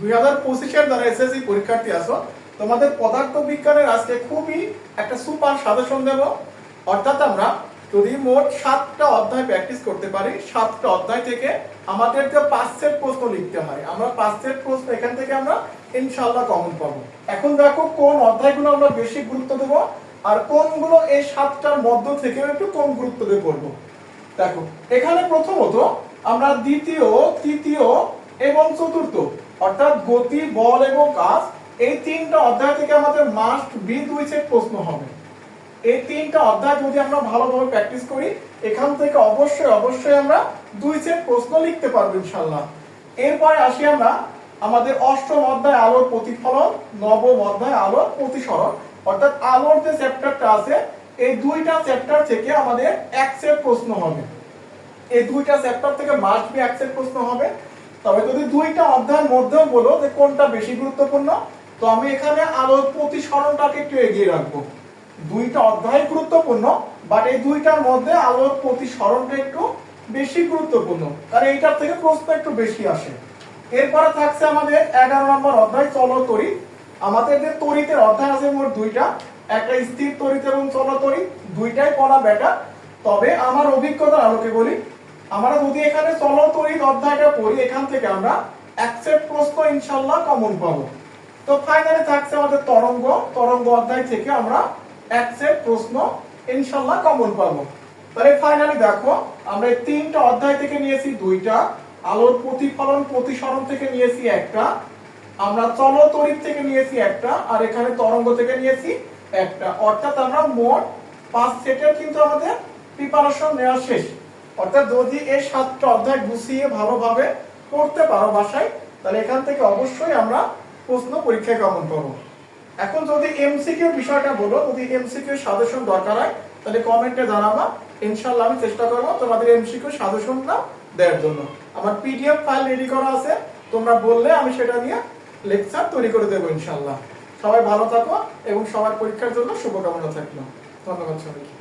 দুই হাজার পঁচিশের যারা এসএসসি পরীক্ষার্থী আছো, তোমাদের পদার্থ বিজ্ঞানের আজকে খুবই একটা সুপার সাজেশন দেব। অর্থাৎ আমরা যদি মোট সাতটা অধ্যায় প্র্যাকটিস করতে পারি, সাতটা অধ্যায় থেকে আমাদেরকে পাঁচ সেট প্রশ্ন লিখতে হয়, আমরা পাঁচ সেট প্রশ্ন এখান থেকে আমরা ইনশাল্লাহ কমন পাবো। এখন দেখো কোন অধ্যায়গুলো আমরা বেশি গুরুত্ব দেবো আর কোনগুলো এই সাতটার মধ্য থেকেও একটু কম গুরুত্ব দিয়ে পড়ব। দেখো, এখানে প্রথমত আমরা দ্বিতীয়, তৃতীয় এবং চতুর্থ অর্থাৎ গতি, বল এবং কাজ, এই তিনটা অধ্যায় থেকে আমাদের মাস্ট বি দুই সেট প্রশ্ন হবে। এই তিনটা অধ্যায় যদি আমরা ভালোভাবে প্র্যাকটিস করি, এখান থেকে অবশ্যই অবশ্যই আমরা দুই সেট প্রশ্ন লিখতে পারব ইনশাল্লাহ এরপরে আসি আমরা আমাদের অষ্টম অধ্যায় আলোর প্রতিফলন, নবম অধ্যায় আলোর প্রতিসরণ। অর্থাৎ আলোর যে চ্যাপ্টারটা আছে, এই দুইটা চ্যাপ্টার থেকে আমাদের এক সেট প্রশ্ন হবে। এই দুইটা চ্যাপ্টার থেকে মাস্ট বি এক সেট প্রশ্ন হবে। তবে যদি দুইটা অধ্যায়ের মধ্যেও বলো যে কোনটা বেশি গুরুত্বপূর্ণ, তো আমি এখানে আলোর প্রতিসরণটাকে একটু এগিয়ে রাখব। দুইটা অধ্যায় গুরুত্বপূর্ণ বাট এই দুইটার মধ্যে আলোর প্রতিসরণটা একটু বেশি গুরুত্বপূর্ণ, কারণ এইটার থেকে প্রশ্ন একটু বেশি আসে। এরপরে থাকছে আমাদের এগারো নম্বর অধ্যায়, চলো তড়িৎ আমাদের যে তড়িতের অধ্যায় আছে মোট দুইটা, একটা স্থির তড়িৎ এবং চলো তড়িৎ দুইটাই পড়া বেটার তবে আমার অভিজ্ঞতার আলোকে বলি আমরা যদি এখানে চলো অধ্যায়টা পড়ি, এখান থেকে আমরা অ্যাকসেপ্ট প্রশ্ন ইনশাল্লাহ কমন পাবো। তো ফাইনালি থাকছে আমাদের তরঙ্গ। তরঙ্গ অধ্যায় থেকে আমরা অ্যাকসেপ্ট প্রশ্ন ইনশাল্লাহ কমন পাবো। তাহলে ফাইনালি দেখো, আমরা তিনটা অধ্যায় থেকে নিয়েছি দুইটা, আলোর প্রতিফলন প্রতিসরণ থেকে নিয়েছি একটা, আমরা চলো তড়িৎ থেকে নিয়েছি একটা, আর এখানে তরঙ্গ থেকে নিয়েছি একটা। অর্থাৎ আমরা মোট পাঁচ সেটের কিন্তু আমাদের প্রিপারেশন নেওয়া শেষ। অর্থাৎ যদি এই সাতটা অধ্যায় গুছিয়ে ভালোভাবে পড়তে পারো বাসায়, তাহলে এখান থেকে অবশ্যই আমরা প্রশ্ন পরীক্ষায় কমন পাবো এখন যদি এমসিকিউ বিষয়টা বলো, যদি এমসিকিউ সাজেশন দরকার হয়, তাহলে কমেন্টে জানাবা। ইনশাল্লাহ আমি চেষ্টা করব তোমাদের এমসিকিউ সাজেশনটা দেওয়ার জন্য। আমার পিডিএফ ফাইল রেডি করা আছে, তোমরা বললে আমি সেটা নিয়ে লেকচার তৈরি করে দেবো ইনশাল্লাহ সবাই ভালো থাকো এবং সবার পরীক্ষার জন্য শুভকামনা থাকল। ধন্যবাদ সবাইকে।